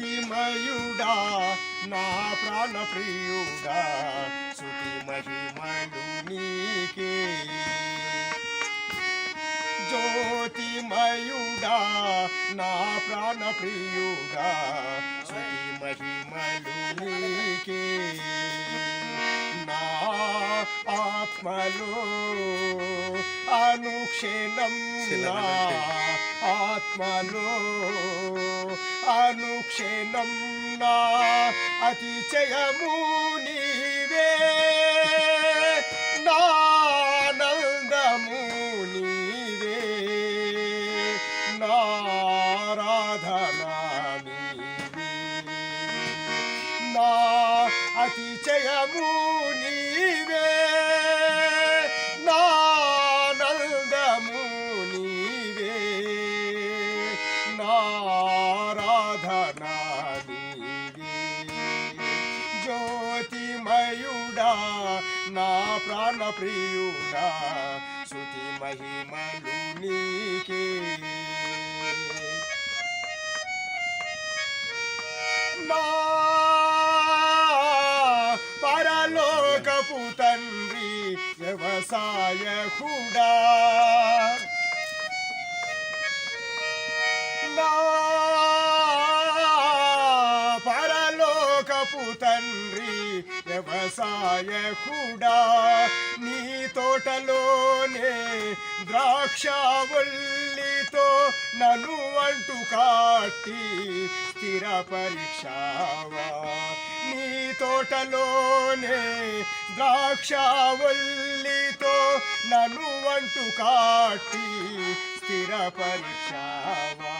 జ్యోతిమయుడా నా ప్రాణ ప్రియుడా శృతి మహిమలు నీకే. జ్యోతిమయుడా నా ప్రాణ ప్రియుడా శృతి మహిమలు నీకే. నా ఆత్మలో అనుక్షణం నా ఆత్మలో అనుక్షణం నా అతిశయము నీవే. నానందము నీవే. నారాధనా నీవే. నా అతిశయము నీవే. నారాధనా జ్యోతిమయుడా నా ప్రాణ ప్రియుడా శృతి మహిమలు నీకే పరలోకపు తండ్రి వ్యవసాయ కూడా పరలోకపు తండ్రి వ్యవసాయకుడా నీ తోటలోనే ద్రాక్షవల్లితో నన్ను అంటు కాటి స్థిర పరీక్షావా. నీ తోటలోనే ద్రాక్షవల్లితో నన్ను అంటు కాటి స్థిర పరీక్షావా.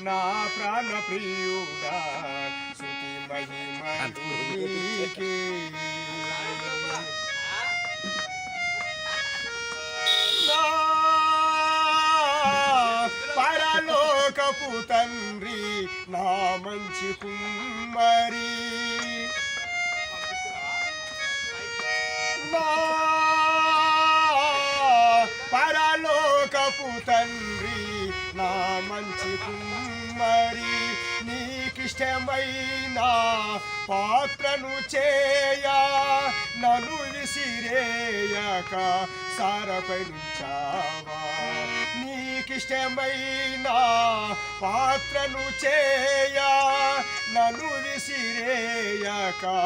నా ప్రాణ ప్రియుడా శృతి మహిమలు పరలోకపు తండ్రి నా మంచి కుమ్మరి. నా మరి నీకిష్టమైన పాత్రను చేయా. నను విసిరేయక సారపడించావా నీకిష్టమైన పాత్రను చేయా. నను విసిరేయక